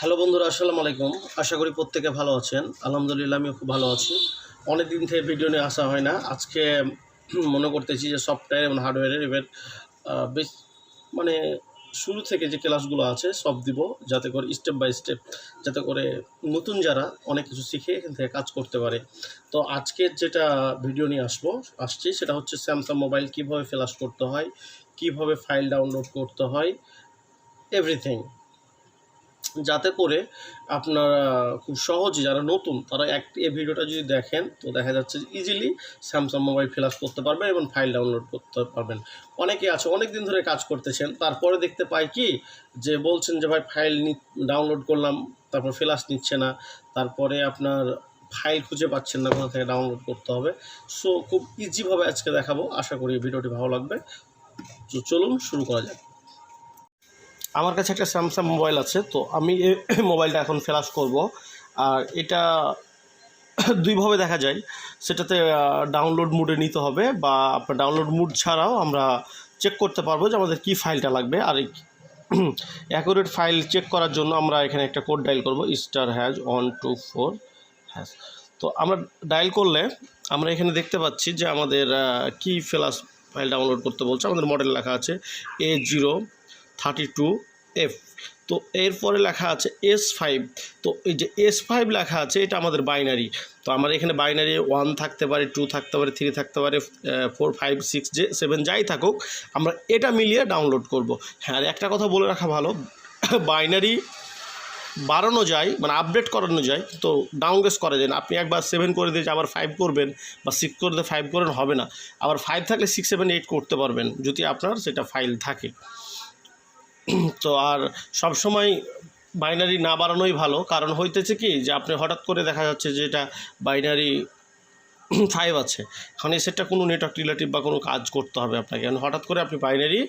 Hello বন্ধুরা, আসসালামু আলাইকুম। আশা করি প্রত্যেকে ভালো আছেন। আলহামদুলিল্লাহ, আমিও খুব ভালো আছি। অনেক দিন থেকে ভিডিও নিয়ে আসা হয় না। আজকে মনে করতেছি যে সফটওয়্যার এবং হার্ডওয়্যারের এবার বেশ মানে শুরু থেকে যে ক্লাসগুলো আছে, সব দিব যাতে করে স্টেপ বাই স্টেপ যাতে করে নতুন যারা অনেক কিছু শিখে এখান থেকে কাজ করতে পারে। তো আজকের যেটা ভিডিও নিয়ে আসব, আসছি সেটা হচ্ছে স্যামসাং মোবাইল কীভাবে ফ্ল্যাশ করতে হয়, কীভাবে ফাইল ডাউনলোড করতে হয় এভরিথিং যাতে করে আপনারা খুব সহজে যারা নতুন, তারা এক এই ভিডিওটা যদি দেখেন, তো দেখা যাচ্ছে ইজিলি স্যামসাং মোবাইল ফ্ল্যাশ করতে পারবেন এবং ফাইল ডাউনলোড করতে পারবেন। অনেকে আছে অনেক দিন ধরে কাজ করতেছেন, তারপরে দেখতে পাই কি যে বলছেন যে, ভাই ফাইল ডাউনলোড করলাম, তারপর ফ্ল্যাশ নিচ্ছে না, তারপরে আপনার ফাইল খুঁজে পাচ্ছেন না, কোথা থেকে ডাউনলোড করতে হবে। সো খুব ইজিভাবে আজকে দেখাবো। আশা করি ভিডিওটি ভালো লাগবে। তো চলুন, শুরু করা যাক। আমার কাছে একটা স্যামসাং মোবাইল আছে, তো আমি এই মোবাইলটা এখন ফ্ল্যাশ করব। আর এটা দুইভাবে দেখা যায়। সেটাতে ডাউনলোড মুডে নিতে হবে বা আপনার ডাউনলোড মুড ছাড়াও আমরা চেক করতে পারব যে আমাদের কী ফাইলটা লাগবে। আর অ্যাকুরেট ফাইল চেক করার জন্য আমরা এখানে একটা কোড ডায়াল করব star hash one two four hash তো আমরা ডায়াল করলে আমরা এখানে দেখতে পাচ্ছি যে আমাদের কি ফ্ল্যাশ ফাইল ডাউনলোড করতে বলছে। আমাদের মডেল লেখা আছে A zero thirty two F তো এরপরে লেখা আছে এস ফাইভ তো এই যে এস ফাইভ লেখা আছে, এটা আমাদের বাইনারি তো আমার এখানে বাইনারি ওয়ান থাকতে পারে টু থাকতে পারে থ্রি থাকতে পারে ফোর ফাইভ সিক্স যে সেভেন যাই থাকুক, আমরা এটা মিলিয়ে ডাউনলোড করব। হ্যাঁ আর একটা কথা বলে রাখা ভালো বাইনারি বাড়ানো যায় মানে আপডেট করানো যায়, তো ডাউনগ্রেস করা যায় না। আপনি একবার সেভেন করে দিয়ে আবার ফাইভ করবেন, বা সিক্স করে দিয়ে ফাইভ করেন, হবে না। আবার ফাইভ থাকলে সিক্স সেভেন এইট করতে পারবেন, যদি আপনার সেটা ফাইল থাকে। তো আর সব সময় বাইনারি না বাড়ানোই ভালো। কারণ হইতেছে কি যে আপনি হঠাৎ করে দেখা যাচ্ছে যে এটা বাইনারি ফাইভ আছে। এখন এই সেটটা কোনো নেটওয়ার্ক রিলেটিভ বা কোনো কাজ করতে হবে আপনাকে। এখন হঠাৎ করে আপনি বাইনারি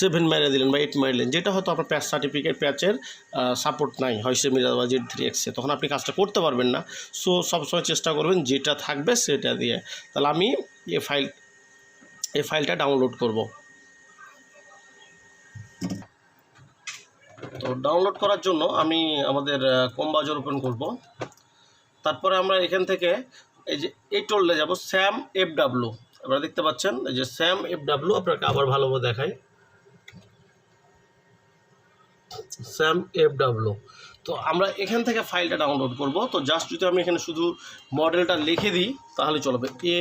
সেভেন মেরে দিলেন বা এইট মারলেন যেটা হয়তো আপনার প্যাচ সার্টিফিকেট প্যাচের সাপোর্ট নাই, হয় সেমিরা বা জেড থ্রি এক্সে তখন আপনি কাজটা করতে পারবেন না। সো সবসময় চেষ্টা করবেন যেটা থাকবে সেটা দিয়ে। তাহলে আমি এ ফাইল এই ফাইলটা ডাউনলোড করব। তো ডাউনলোড করার জন্য আমি আমাদের কম ওপেন করব। তারপরে আমরা এখান থেকে এই যে এই টোলে যাব স্যাম এফ ডাব্লু আপনারা দেখতে পাচ্ছেন, এই যে স্যাম এফ ডাব্লু আপনাকে আবার ভালোভাবে দেখাই। স্যাম এফ ডাব্লু তো আমরা এখান থেকে ফাইলটা ডাউনলোড করব। তো জাস্ট যদি আমি এখানে শুধু মডেলটা লিখে দিই, তাহলে চলবে। এ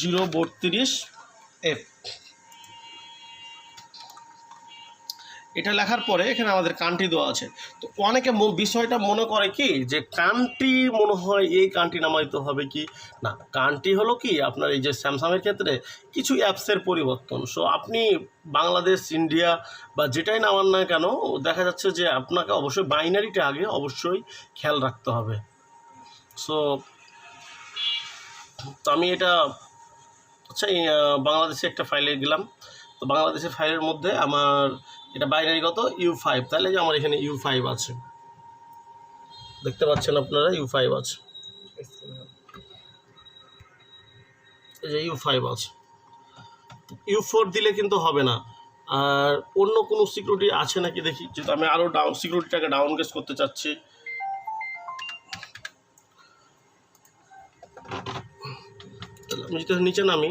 জিরো বত্রিশ এফ এটা লেখার পরে এখানে আমাদের কান্ট্রি দেওয়া আছে। তো অনেকে বিষয়টা মনে করে কি যে কান্ট্রি মনে হয় এই কান্ট্রি নামাইতে হবে কি? না কান্ট্রি হলো কি? আপনার এই যে স্যামসাংয়ের ক্ষেত্রে কিছু অ্যাপসের পরিবর্তন। সো আপনি বাংলাদেশ ইন্ডিয়া বা যেটাই নামান না কেন, দেখা যাচ্ছে যে আপনাকে অবশ্যই বাইনারিটা আগে অবশ্যই খেয়াল রাখতে হবে। সো তো আমি এটা আচ্ছা বাংলাদেশে একটা ফাইলে গেলাম। তো বাংলাদেশের ফাইলের মধ্যে আমার এটা বাইনারি কত? ইউ ফাইভ তাহলে যে আমার এখানে ইউ ফাইভ আছে। দেখতে পাচ্ছেন আপনারা ইউ ফাইভ আছে। এই যে ইউ ফাইভ আছে। ইউ ফোর দিলে কিন্তু হবে না। আর অন্য কোনো সিকিউরিটি আছে নাকি দেখি? যেহেতু আমি আরও ডাউন সিকিউরিটিটাকে ডাউন গেস করতে চাচ্ছি। আমি যদি নিচে নামি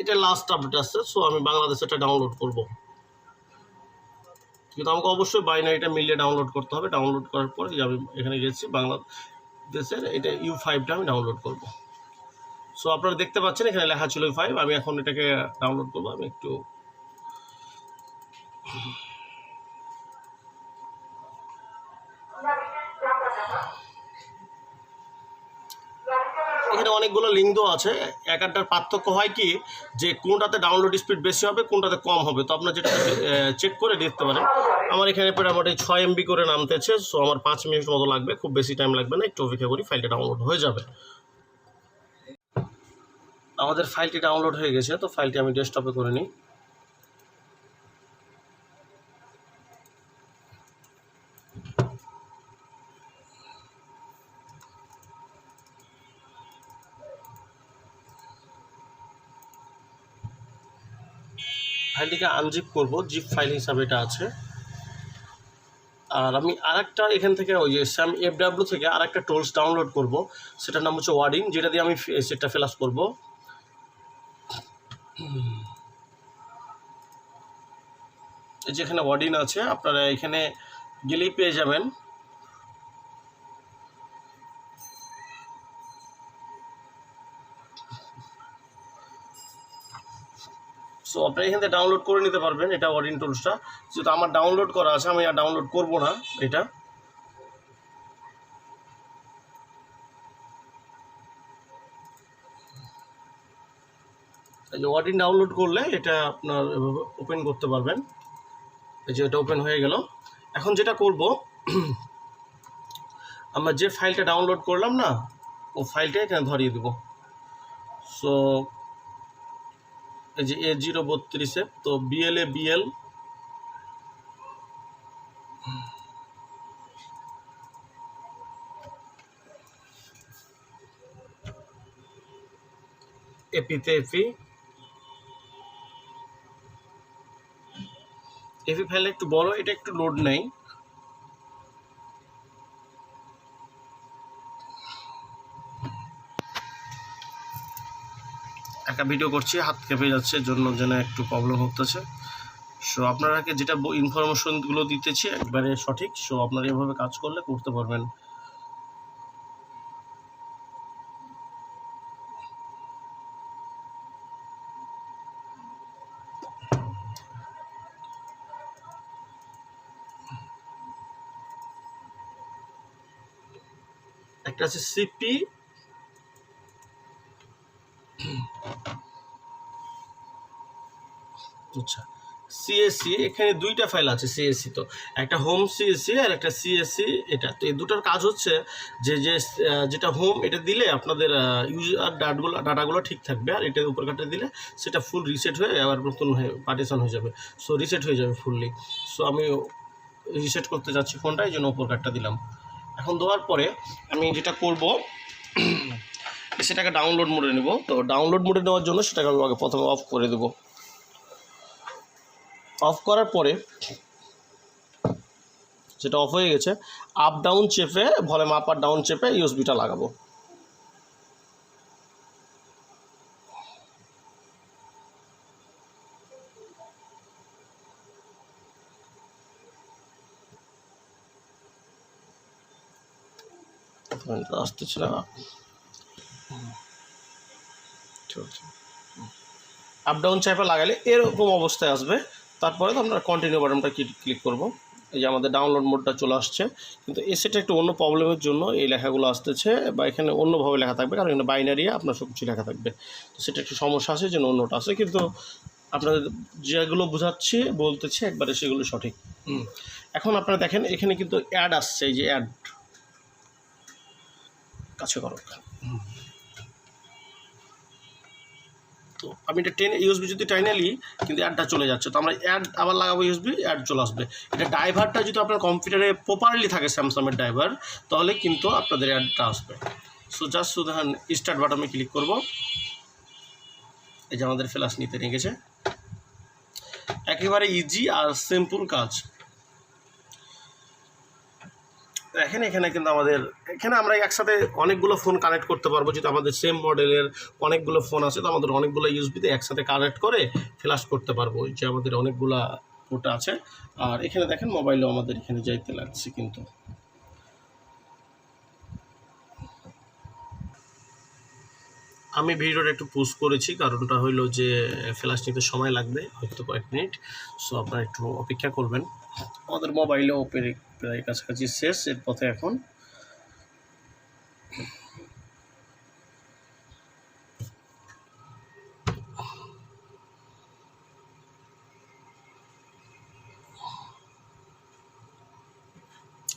এটা লাস্ট আপডেট আসছে সো আমি বাংলাদেশে এটা ডাউনলোড করব। কিন্তু আমাকে অবশ্যই বাইনারিটা মিলিয়ে ডাউনলোড করতে হবে। ডাউনলোড করার পরে আমি এখানে গেছি, বাংলাদেশের এটা ইউ ফাইভটা আমি ডাউনলোড করব। সো আপনারা দেখতে পাচ্ছেন, এখানে লেখা ছিল ইউ ফাইভ আমি এখন এটাকে ডাউনলোড করব। আমি একটু এখানে অনেকগুলো লিঙ্ক দেওয়া আছে। এক একটার পার্থক্য হয় কি, যে কোনটাতে ডাউনলোড স্পিড বেশি হবে, কোনটাতে কম হবে। তো আপনার যেটা চেক করে দেখতে পারেন। আমার এখানে মোটামুটি ছয় এমবি করে নামতেছে সো আমার পাঁচ মিনিট মতো লাগবে। খুব বেশি টাইম লাগবে না, একটু অপেক্ষা করি ফাইলটা ডাউনলোড হয়ে যাবে। আমাদের ফাইলটি ডাউনলোড হয়ে গেছে, তো ফাইলটি আমি ডেস্কটপে করে নিই। ফাইলটিকে আনজিপ করব জিপ ফাইল হিসাবে এটা আছে। আর আমি আরেকটা এখান থেকে ওই যে স্যাম এফ ডাব্লিউ থেকে আরেকটা টোলস ডাউনলোড করব, সেটার নাম হচ্ছে ওয়ার্ডিং যেটা দিয়ে আমি সেটটা ফেলাস করব। এই যে এখানে ওয়ার্ডিন আছে, আপনারা এখানে গেলেই পেয়ে যাবেন। সো আপনি এখান থেকে ডাউনলোড করে নিতে পারবেন এটা ওয়ার্ডিং টুলসটা যেহেতু আমার ডাউনলোড করা আছে, আমি আর ডাউনলোড করব না এটা। এই যে ওয়ার্ডিং ডাউনলোড করলে এটা আপনার ওপেন করতে পারবেন। এই যে এটা ওপেন হয়ে গেল। এখন যেটা করব, আমরা যে ফাইলটা ডাউনলোড করলাম না, ও ফাইলটা এখানে ধরিয়ে দেবো। সো যে এ জিরো বত্রিশে তো বিএলএ বিএল এপিতে এপি এপি ফাইল একটু বড়, এটা একটু লোড নেই। একটা ভিডিও করছি, হাত কেঁপে যাচ্ছে, জন্য যেন একটু প্রবলেম হতেছে সো আপনারাকে যেটা ইনফরমেশনগুলো দিতেছি একবারে সঠিক। সো আপনারা এভাবে কাজ করলে করতে পারবেন। একটা আছে সিপি আচ্ছা সিএসসি এখানে দুইটা ফাইল আছে সিএসসি তো। একটা হোম সিএসসি আর একটা সিএসসি এটা। তো এই দুটার কাজ হচ্ছে যে যে যেটা হোম এটা দিলে আপনাদের ইউজার ডাটগুলো ডাটাগুলো ঠিক থাকবে। আর এটার উপর কাটে দিলে সেটা ফুল রিসেট হয়ে আবার নতুন হয়ে পার্টিশন হয়ে যাবে। সো রিসেট হয়ে যাবে ফুললি সো আমি রিসেট করতে যাচ্ছি ফোনটা এই জন্য উপর কাটটা দিলাম। এখন দেওয়ার পরে আমি যেটা করব, সেটাকে ডাউনলোড মোডে নেব। তো ডাউনলোড মোডে নেওয়ার জন্য সেটাকে আমি আগে প্রথমে অফ করে দেবো। অফ করার পরে সেটা অফ হয়ে গেছে আপ ডাউন চেপে ভলিউম আপ আর ডাউন চেপে ইউএসবিটা লাগাবো। আসতেছে না আপ ডাউন চাপে লাগালে এরকম অবস্থায় আসবে। তারপরে তো আমরা কন্টিনিউ বাটনটা ক্লিক করব। এই যে আমাদের ডাউনলোড মোডটা চলে আসছে। কিন্তু এ সেটা একটু অন্য প্রবলেমের জন্য এই লেখাগুলো আসতেছে বা এখানে অন্যভাবে লেখা থাকবে। কারণ এখানে বাইনারি আপনার সব কিছু লেখা থাকবে। তো সেটা একটু সমস্যা আছে যেন অন্যটা আছে। কিন্তু আপনাদের যেগুলো বোঝাচ্ছি, বলতেছি, একবারে সেগুলো সঠিক। এখন আপনারা দেখেন, এখানে কিন্তু অ্যাড আসছে, এই যে অ্যাড কাছে করো। তো। আমি এটা টেন ইউএসবি যদি টাইনে নিই, কিন্তু অ্যাডটা চলে যাচ্ছে। তো আমরা অ্যাড আবার লাগাবো ইউএসবি অ্যাড চলে আসবে। এটা ড্রাইভারটা যদি আপনার কম্পিউটারে প্রপারলি থাকে স্যামসাংয়ের ড্রাইভার তাহলে কিন্তু আপনাদের অ্যাডটা আসবে। সো জাস্ট শুধু স্টার্ট বাটনে ক্লিক করব। এই যে আমাদের ফ্ল্যাশ নিতে নিয়ে গেছে একেবারে ইজি আর সিম্পল কাজ। দেখেন এখানে কিন্তু আমাদের, এখানে আমরা একসাথে অনেকগুলো ফোন কানেক্ট করতে পারব যদি আমাদের সেম মডেলের অনেকগুলো ফোন আছে, তো আমাদের অনেকগুলো ইউএসবিতে একসাথে কানেক্ট করে ফ্ল্যাশ করতে পারব। যে আমাদের অনেকগুলো পোর্ট আছে। আর এখানে দেখেন মোবাইলও আমাদের এখানে যাইতে লাগছে কিন্তু। আমি ভিডিওটা একটু পোস্ট করেছি, কারণটা হইল যে ফ্ল্যাশ নিতে সময় লাগবে, হয়তো কয়েক মিনিট সো আপনারা একটু অপেক্ষা করবেন। আমাদের মোবাইলেও প্রায় প্রায় কাছাকাছি শেষ, এর পথে এখন।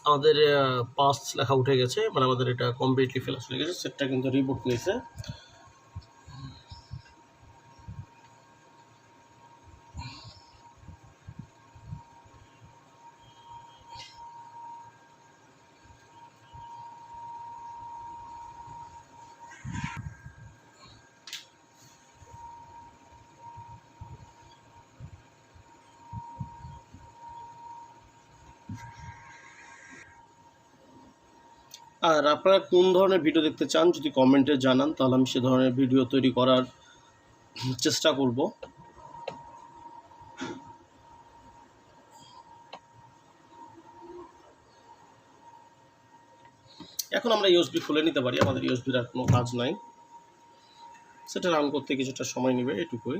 আমাদের পাস লেখা উঠে গেছে মানে আমাদের এটা কমপ্লিটলি ফেলাস হয়ে গেছে, সেটটা কিন্তু রিবুট নিয়েছে। আর আপনারা কোন ধরনের ভিডিও দেখতে চান যদি কমেন্টে জানান, তাহলে আমি সে ধরনের ভিডিও তৈরি করার চেষ্টা করব। এখন আমরা ইউএসবি খুলে নিতে পারি, আমাদের ইউএসবির আর কোনো কাজ নাই। সেটা রান করতে কিছুটা সময় নেবে, এটুকুই।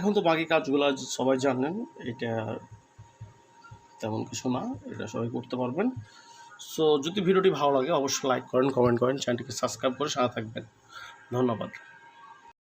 এখন তো বাকি কাজগুলো সবাই জানেন এটা তেমন কিছু না, এটা সবাই করতে পারবেন। সো যদি ভিডিওটি ভালো লাগে, অবশ্যই লাইক করেন কমেন্ট করেন চ্যানেলটিকে সাবস্ক্রাইব করে সাথে থাকবেন। ধন্যবাদ।